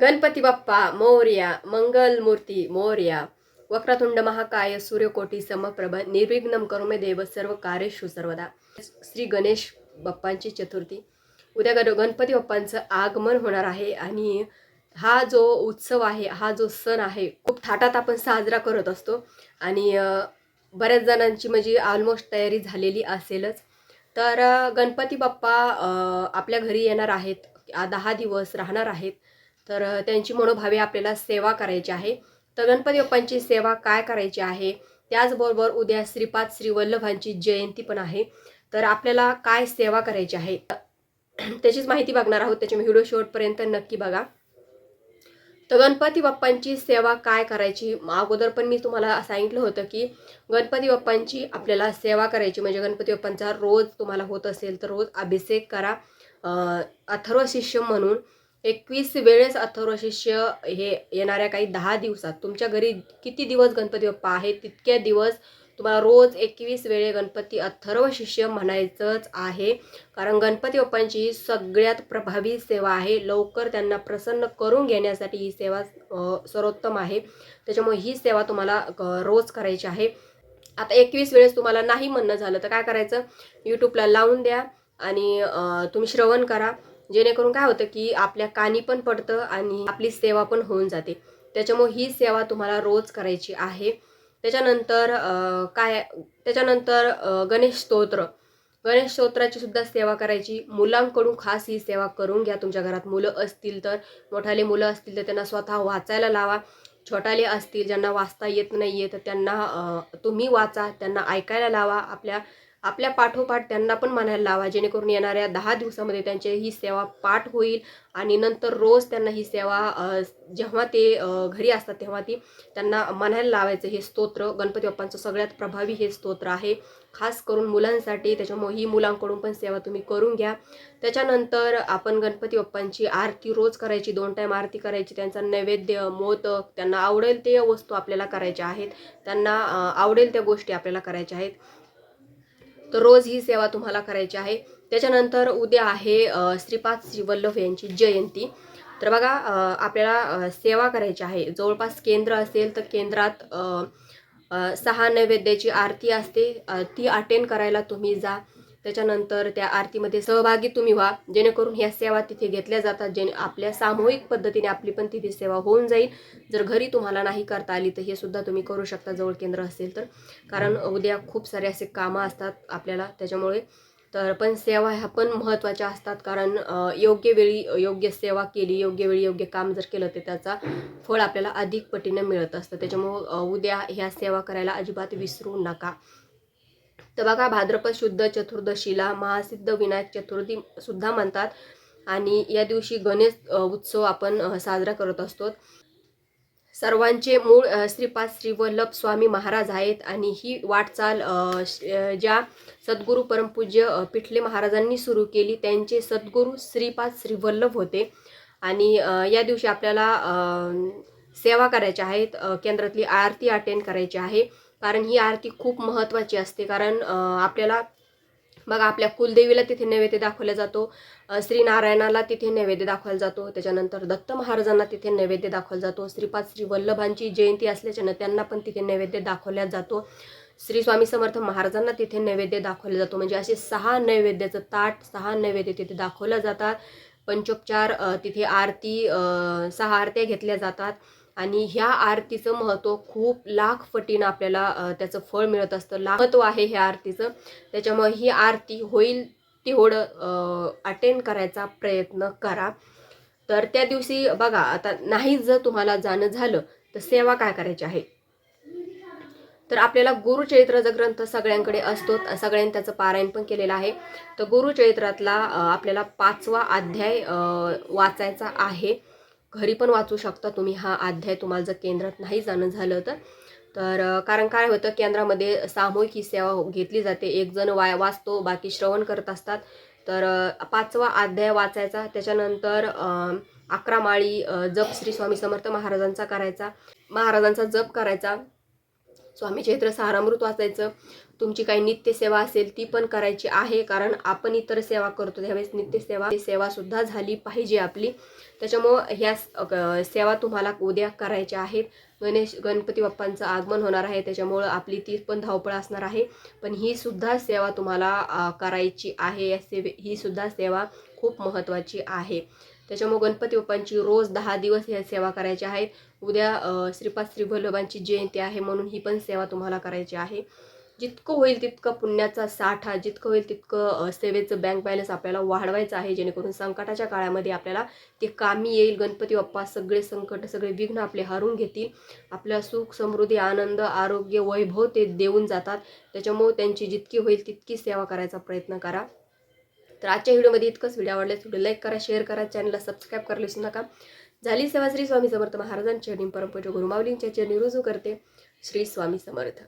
गणपती बाप्पा मोर्या मंगलमूर्ती मोर्या वक्रतुंड महाकाय सूर्यकोटी समप्रभ निर्विघ्नम करुमे देव सर्व कार्यशु सर्वदा. श्री गणेश बाप्पांची चतुर्थी. उद्या गण गणपती बाप्पांचं आगमन होणार आहे आणि हा जो उत्सव आहे हा जो सण आहे खूप थाटात आपण साजरा करत असतो आणि बऱ्याच जणांची म्हणजे ऑलमोस्ट तयारी झालेली असेलच. तर गणपती बाप्पा आपल्या घरी येणार आहेत दहा दिवस राहणार आहेत. तर त्यांची मनोभावे आपल्याला सेवा करायची आहे. तर गणपती बाप्पांची सेवा काय करायची आहे? त्याचबरोबर उद्या श्रीपाद श्री वल्लभांची जयंती पण आहे. तर आपल्याला काय सेवा करायची आहे? त्याचीच माहिती बघणार आहोत. त्याच्यामुळे व्हिडिओ शेवटपर्यंत नक्की बघा. तर गणपती बाप्पांची सेवा काय करायची? अगोदर पण मी तुम्हाला सांगितलं होतं की गणपती बाप्पांची आपल्याला सेवा करायची. म्हणजे गणपती बाप्पांचा रोज तुम्हाला होत असेल तर रोज अभिषेक करा. अं, अथर्व शिष्य म्हणून एकवीस वेळेस अथर्व शिष्य हे येणाऱ्या काही दहा दिवसात. तुमच्या घरी किती दिवस गणपती बाप्पा आहे तितक्या दिवस तुम्हाला रोज एकवीस वेळे गणपती अथर्व शिष्य म्हणायचंच आहे. कारण गणपती बाप्पांची ही सगळ्यात प्रभावी सेवा आहे. लवकर त्यांना प्रसन्न करून घेण्यासाठी ही सेवा सर्वोत्तम आहे. त्याच्यामुळे ही सेवा तुम्हाला रोज करायची आहे. आता एकवीस वेळेस तुम्हाला नाही म्हणणं झालं तर काय करायचं? यूट्यूबला लावून द्या आणि तुम्ही श्रवण करा. जेणेकरून काय होतं की आपल्या कानी पण पडतं आणि आपली सेवा पण होऊन जाते. त्याच्यामुळे ही सेवा तुम्हाला रोज करायची आहे. त्याच्यानंतर काय त्याच्यानंतर गणेश स्तोत्र. गणेश स्तोत्राची सुद्धा सेवा करायची. मुलांकडून खास ही सेवा करून घ्या तुमच्या घरात. मुलं असतील तर मोठाले मुलं असतील तर त्यांना स्वतः वाचायला लावा. छोटाले असतील ज्यांना वाचता येत नाही आहे तर त्यांना तुम्ही वाचा. त्यांना ऐकायला लावा. आपल्या आपल्या पाठोपाठ त्यांना पण म्हणायला लावा जेणेकरून येणाऱ्या दहा दिवसामध्ये त्यांची ही सेवा पाठ होईल आणि नंतर रोज त्यांना ही सेवा जेव्हा ते घरी असतात तेव्हा ती त्यांना म्हणायला लावायचं. हे स्तोत्र गणपती बाप्पांचं सगळ्यात प्रभावी हे स्तोत्र आहे. खास करून मुलांसाठी त्याच्यामुळे ही मुलांकडून पण सेवा तुम्ही करून घ्या. त्याच्यानंतर आपण गणपती बाप्पांची आरती रोज करायची दोन टाईम आरती करायची. त्यांचा नैवेद्य मोदक त्यांना आवडेल ते वस्तू आपल्याला करायच्या आहेत. त्यांना आवडेल त्या गोष्टी आपल्याला करायच्या आहेत. तर रोज ही सेवा तुम्हाला करायची आहे. त्याच्यानंतर उद्या आहे श्रीपाद श्रीवल्लभ यांची जयंती. तर बघा आपल्याला सेवा करायची आहे. जवळपास केंद्र असेल तर केंद्रात सहा नैवेद्याची आरती असते. ती अटेंड करायला तुम्ही जा. त्याच्यानंतर त्या आरतीमध्ये सहभागी तुम्ही व्हा. जेणेकरून ह्या सेवा तिथे घेतल्या जातात. जेणे आपल्या सामूहिक पद्धतीने आपली पण तिथे सेवा होऊन जाईल. जर घरी तुम्हाला नाही करता आली तर हे सुद्धा तुम्ही करू शकता जवळ केंद्र असेल तर. कारण उद्या खूप सारे असे कामं असतात आपल्याला त्याच्यामुळे. तर पण सेवा ह्या पण महत्त्वाच्या असतात. कारण योग्य वेळी योग्य सेवा केली योग्य वेळी योग्य काम जर केलं तर त्याचा फळ आपल्याला अधिक पटीनं मिळत असतं. त्याच्यामुळं उद्या ह्या सेवा करायला अजिबात विसरू नका. तर बघा भाद्रपद शुद्ध चतुर्दशीला महासिद्ध विनायक चतुर्थी सुद्धा म्हणतात. आणि या दिवशी गणेश उत्सव आपण साजरा करत असतो. सर्वांचे मूळ श्रीपाद श्री वल्लभ स्वामी महाराज आहेत आणि ही वाटचाल श- ज्या सद्गुरू परमपूज्य पिठले महाराजांनी सुरू केली त्यांचे सद्गुरू श्रीपाद श्री वल्लभ होते. आणि या दिवशी आपल्याला सेवा करायच्या आहेत केंद्रातली आरती अटेंड करायची आहे. कारण ही आरती खूप महत्त्वाची असते. कारण आपल्याला बघा आपल्या कुलदेवीला तिथे नैवेद्य दाखवला जातो. श्रीनारायणाला श्री नारायणाला तिथे नैवेद्य दाखवला जातो. त्याच्यानंतर दत्त महाराजांना तिथे नैवेद्य दाखवला जातो. श्रीपाद श्री वल्लभांची जयंती असल्याच्यानं त्यांना पण तिथे नैवेद्य दाखवला जातो. श्री स्वामी समर्थ महाराजांना तिथे नैवेद्य दाखवला जातो. म्हणजे असे सहा नैवेद्याचं ताट सहा नैवेद्य तिथे दाखवल्या जातात. पंचोपचार तिथे आरती सहा आरत्या घेतल्या जातात. आणि ह्या आरतीचं महत्त्व खूप लाख पटीनं आपल्याला त्याचं फळ मिळत असतं. लाख महत्त्व आहे ह्या आरतीचं. त्याच्यामुळे ही आरती होईल तेवढं अटेंड करायचा प्रयत्न करा. तर त्या दिवशी बघा आता नाही जर तुम्हाला जाणं झालं तर सेवा काय करायची आहे? तर आपल्याला गुरुचरित्राचा ग्रंथ सगळ्यांकडे असतो सगळ्यांनी त्याचं पारायण पण केलेलं आहे. तर गुरुचरित्रातला आपल्याला पाचवा अध्याय वाचायचा आहे. घरी पण वाचू शकता तुम्ही. हा अध्याय तुम्हाला जर केंद्रात नाही जाणं झालं तर. तर कारण काय होतं केंद्रामध्ये सामूहिक ही सेवा घेतली जाते. एक जण वाय वाचतो बाकी श्रवण करत असतात. तर पाचवा अध्याय वाचायचा. त्याच्यानंतर अकरा माळी जप श्री स्वामी समर्थ महाराजांचा करायचा. महाराजांचा जप करायचा. स्वामी चैत्र सारामृत वाचायचं. तुमची काही नित्यसेवा असेल ती पण करायची आहे कारण आपण इतर सेवा करतो. त्यावेळेस नित्यसेवा सेवा सुद्धा झाली पाहिजे आपली. त्याच्यामुळं ह्या सेवा तुम्हाला उद्या करायच्या आहेत. गणेश गणपती बाप्पांचं आगमन होणार आहे. त्याच्यामुळं आपली ती पण धावपळ असणार आहे. पण ही सुद्धा सेवा तुम्हाला करायची आहे. या सेवे ही सुद्धा सेवा खूप महत्त्वाची आहे. त्याच्यामुळं गणपती बाप्पांची रोज दहा दिवस ह्या सेवा करायच्या आहेत. उद्या श्रीपाद श्री वल्लभांची जयंती आहे म्हणून ही पण सेवा तुम्हाला करायची आहे. जितकं होईल तितकं पुण्याचा साठा जितकं होईल तितकं सेवेचं बँक बॅलन्स आपल्याला वाढवायचं आहे जेणेकरून संकटाच्या काळामध्ये आपल्याला ते कामी येईल. गणपती बाप्पा सगळे संकट सगळे विघ्न आपले हरून घेतील. आपल्या सुख समृद्धी आनंद आरोग्य वैभव ते देऊन जातात. त्याच्यामुळे त्यांची जितकी होईल तितकी सेवा करायचा प्रयत्न करा. तर आजच्या व्हिडिओमध्ये इतकंच. व्हिडिओ आवडल्यास व्हिडिओ लाईक करा शेअर करा चॅनलला सबस्क्राईब करायला विसरू नका. झाली सेवा श्री स्वामी समर्थ महाराजांच्या चरणी परमपूज्य गुरुमावलींच्या चरणी रुजू करते श्री स्वामी समर्थ.